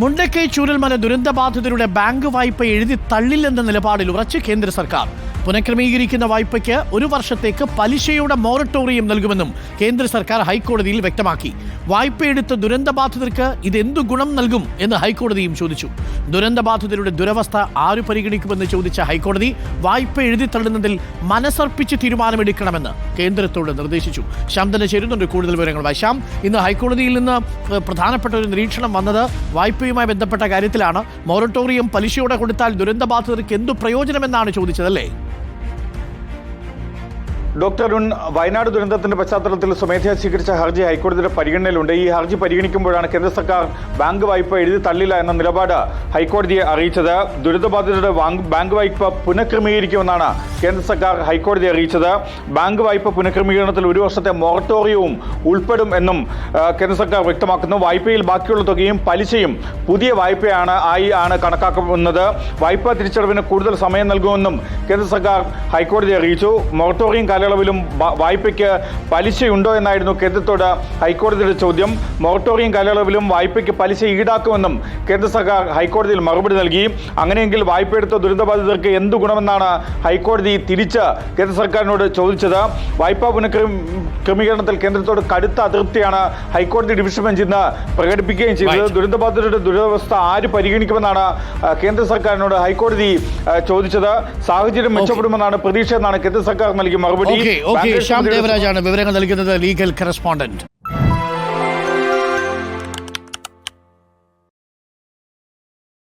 Mundakkai Chooralmala ദുരന്തബാധിതരുടെ bank വായ്പ എഴുതി തള്ളില്ലെന്ന നിലപാടിൽ ഉറച്ച് കേന്ദ്ര സർക്കാർ. പുനഃക്രമീകരിക്കുന്ന വായ്പയ്ക്ക് ഒരു വർഷത്തേക്ക് പലിശയുടെ മോറട്ടോറിയം നൽകുമെന്നും കേന്ദ്ര സർക്കാർ ഹൈക്കോടതിയിൽ വ്യക്തമാക്കി. വായ്പയെടുത്ത ദുരന്തബാധിതർക്ക് ഇതെന്തു ഗുണം നൽകും എന്ന് ഹൈക്കോടതിയും ചോദിച്ചു. ദുരന്തബാധിതരുടെ ദുരവസ്ഥ ആര് പരിഗണിക്കുമെന്ന് ചോദിച്ച ഹൈക്കോടതി വായ്പ എഴുതിത്തള്ളുന്നതിൽ മനസ്സർപ്പിച്ച് തീരുമാനമെടുക്കണമെന്ന് കേന്ദ്രത്തോട് നിർദ്ദേശിച്ചു. ശ്യാം തന്നെ ചേരുന്നുണ്ട്. കൂടുതൽ വിവരങ്ങൾ ശ്യാം ഇന്ന് ഹൈക്കോടതിയിൽ നിന്ന് പ്രധാനപ്പെട്ട ഒരു നിരീക്ഷണം വന്നത് വായ്പയുമായി ബന്ധപ്പെട്ട കാര്യത്തിലാണ്. മൊറട്ടോറിയം പലിശയോടെ കൊടുത്താൽ ദുരന്തബാധിതർക്ക് എന്തു പ്രയോജനമെന്നാണ് ചോദിച്ചതല്ലേ? ഡോക്ടർ അരുൺ വയനാട് ദുരന്തത്തിന്റെ പശ്ചാത്തലത്തിൽ സ്വമേധയാ സ്വീകരിച്ച ഹർജി ഹൈക്കോടതിയുടെ പരിഗണനയിലുണ്ട്. ഈ ഹർജി പരിഗണിക്കുമ്പോഴാണ് കേന്ദ്ര സർക്കാർ ബാങ്ക് വായ്പ എഴുതി തള്ളില്ല എന്ന നിലപാട് ഹൈക്കോടതിയെ അറിയിച്ചത്. ദുരിതബാധിതരുടെ ബാങ്ക് വായ്പ പുനഃക്രമീകരിക്കുമെന്നാണ് കേന്ദ്ര സർക്കാർ ഹൈക്കോടതിയെ അറിയിച്ചത്. ബാങ്ക് വായ്പ പുനഃക്രമീകരണത്തിൽ ഒരു വർഷത്തെ മൊറട്ടോറിയവും ഉൾപ്പെടും എന്നും കേന്ദ്ര സർക്കാർ വ്യക്തമാക്കുന്നു. വായ്പയിൽ ബാക്കിയുള്ള തുകയും പലിശയും പുതിയ വായ്പയാണ് ആയി ആണ് കണക്കാക്കുന്നത്. വായ്പാ തിരിച്ചടവിന് കൂടുതൽ സമയം നൽകുമെന്നും കേന്ദ്ര സർക്കാർ ഹൈക്കോടതിയെ അറിയിച്ചു. മൊറട്ടോറിയം കാലയളവിലും വായ്പയ്ക്ക് പലിശയുണ്ടോ എന്നായിരുന്നു കേന്ദ്രത്തോട് ഹൈക്കോടതിയുടെ ചോദ്യം. മൊറട്ടോറിയം കാലയളവിലും വായ്പയ്ക്ക് പലിശ ഈടാക്കുമെന്നും കേന്ദ്ര സർക്കാർ ഹൈക്കോടതിയിൽ മറുപടി നൽകി. അങ്ങനെയെങ്കിൽ വായ്പയെടുത്ത ദുരിതബാധിതർക്ക് എന്തു ഗുണമെന്നാണ് ഹൈക്കോടതി തിരിച്ച് കേന്ദ്ര സർക്കാരിനോട് ചോദിച്ചത്. വായ്പാ പുനഃക്രമീകരണത്തിൽ കേന്ദ്രത്തോട് കടുത്ത അതൃപ്തിയാണ് ഹൈക്കോടതി ഡിവിഷൻ ബെഞ്ച് ഇന്ന് പ്രകടിപ്പിക്കുകയും ചെയ്തത്. ദുരന്ത ബാധിതരുടെ ദുരവസ്ഥ ആര് പരിഗണിക്കുമെന്നാണ് കേന്ദ്ര സർക്കാരിനോട് ഹൈക്കോടതി ചോദിച്ചത്. സാഹചര്യം മെച്ചപ്പെടുമെന്നാണ് പ്രതീക്ഷ എന്നാണ് കേന്ദ്ര സർക്കാർ നൽകിയ മറുപടി. ശ്യാം ദേവരാജാണ് വിവരങ്ങൾ നൽകുന്നത് ലീഗൽ കറസ്പോണ്ടന്റ്.